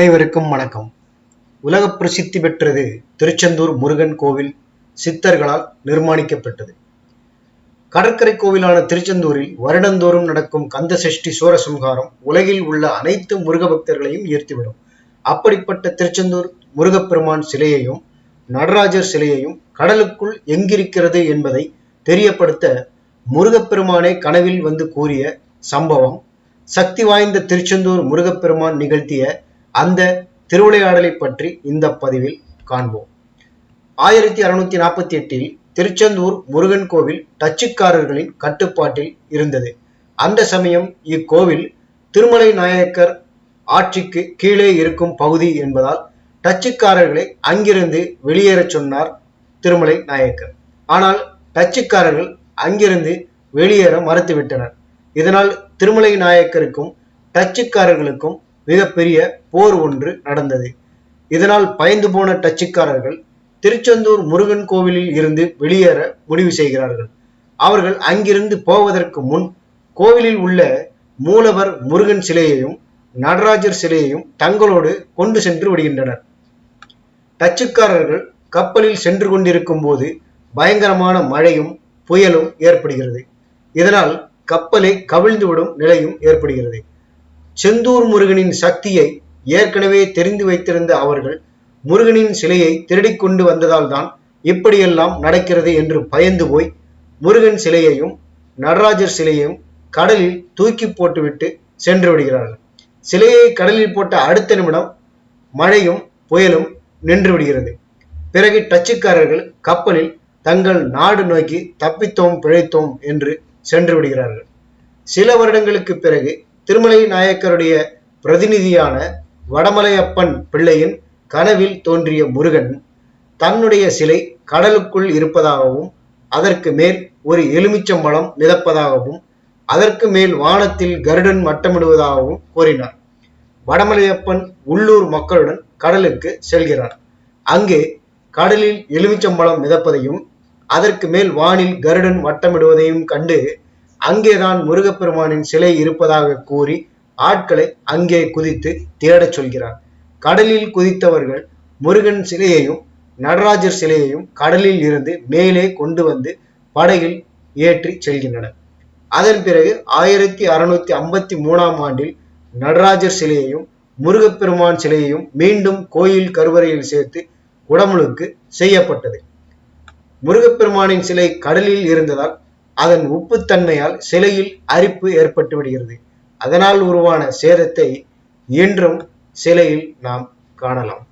அனைவருக்கும் வணக்கம். உலக பிரசித்தி பெற்றது திருச்செந்தூர் முருகன் கோவில் சித்தர்களால் நிர்மாணிக்கப்பட்டது. கடற்கரை கோவிலான திருச்செந்தூரில் வருடந்தோறும் நடக்கும் கந்த சஷ்டி சூரசம்ஹாரம் உலகில் உள்ள அனைத்து முருக பக்தர்களையும் ஈர்த்துவிடும். அப்படிப்பட்ட திருச்செந்தூர் முருகப்பெருமான் சிலையையும் நடராஜர் சிலையையும் கடலுக்குள் எங்கிருக்கிறது என்பதை தெரியப்படுத்த முருகப்பெருமானே கனவில் வந்து கூறிய சம்பவம் சக்தி வாய்ந்த திருச்செந்தூர் முருகப்பெருமான் நிகழ்த்திய அந்த திருவிளையாடலை பற்றி இந்த பதிவில் காண்போம். ஆயிரத்தி அறுநூத்தி நாற்பத்தி எட்டில் திருச்செந்தூர் முருகன் கோவில் டச்சுக்காரர்களின் கட்டுப்பாட்டில் இருந்தது. அந்த சமயம் இக்கோவில் திருமலை நாயக்கர் ஆட்சிக்கு கீழே இருக்கும் பகுதி என்பதால் டச்சுக்காரர்களை அங்கிருந்து வெளியேறச் சொன்னார் திருமலை நாயக்கர். ஆனால் டச்சுக்காரர்கள் அங்கிருந்து வெளியேற மறுத்துவிட்டனர். இதனால் திருமலை நாயக்கருக்கும் டச்சுக்காரர்களுக்கும் மிகப்பெரிய போர் ஒன்று நடந்தது. இதனால் பயந்து போன டச்சுக்காரர்கள் திருச்செந்தூர் முருகன் கோவிலில் இருந்து வெளியேற முடிவு செய்கிறார்கள். அவர்கள் அங்கிருந்து போவதற்கு முன் கோவிலில் உள்ள மூலவர் முருகன் சிலையையும் நடராஜர் சிலையையும் தங்களோடு கொண்டு சென்று விடுகின்றனர். டச்சுக்காரர்கள் கப்பலில் சென்று கொண்டிருக்கும் போது பயங்கரமான மழையும் புயலும் ஏற்படுகிறது. இதனால் கப்பலை கவிழ்ந்துவிடும் நிலையும் ஏற்படுகிறது. செந்தூர் முருகனின் சக்தியை ஏற்கனவே தெரிந்து வைத்திருந்த அவர்கள் முருகனின் சிலையை திருடிக் கொண்டு வந்ததால் தான் இப்படியெல்லாம் நடக்கிறது என்று பயந்து போய் முருகன் சிலையையும் நடராஜர் சிலையையும் கடலில் தூக்கி போட்டுவிட்டு சென்று விடுகிறார்கள். சிலையை கடலில் போட்ட அடுத்த நிமிடம் மழையும் புயலும் நின்று விடுகிறது. பிறகு டச்சுக்காரர்கள் கப்பலில் தங்கள் நாடு நோக்கி தப்பித்தோம் பிழைத்தோம் என்று சென்று விடுகிறார்கள். சில வருடங்களுக்கு பிறகு திருமலை நாயக்கருடைய பிரதிநிதியான வடமலையப்பன் பிள்ளையின் கனவில் தோன்றிய முருகன் தன்னுடைய சிலை கடலுக்குள் இருப்பதாகவும் அதற்கு மேல் ஒரு எலுமிச்சம்பழம் மிதப்பதாகவும் அதற்கு மேல் வானத்தில் கருடன் மட்டமிடுவதாகவும் கூறினார். வடமலையப்பன் உள்ளூர் மக்களுடன் கடலுக்கு செல்கிறார். அங்கே கடலில் எலுமிச்சம்பழம் மிதப்பதையும் அதற்கு மேல் வானில் கருடன் வட்டமிடுவதையும் கண்டு அங்கேதான் முருகப்பெருமானின் சிலை இருப்பதாக கூறி ஆட்களை அங்கே குதித்து தேடச் சொல்கிறார். கடலில் குதித்தவர்கள் முருகன் சிலையையும் நடராஜர் சிலையையும் கடலில் இருந்து மேலே கொண்டு வந்து படகில் ஏற்றி செல்கின்றனர். அதன் பிறகு ஆயிரத்தி அறுநூத்தி ஐம்பத்தி மூணாம் ஆண்டில் நடராஜர் சிலையையும் முருகப்பெருமான் சிலையையும் மீண்டும் கோயில் கருவறையில் சேர்த்து குடமுழுக்கு செய்யப்பட்டது. முருகப்பெருமானின் சிலை கடலில் இருந்ததால் அதன் உப்புத்தன்மையால் சிலையில் அரிப்பு ஏற்பட்டு விடுகிறது. அதனால் உருவான சேதத்தை இன்றும் சிலையில் நாம் காணலாம்.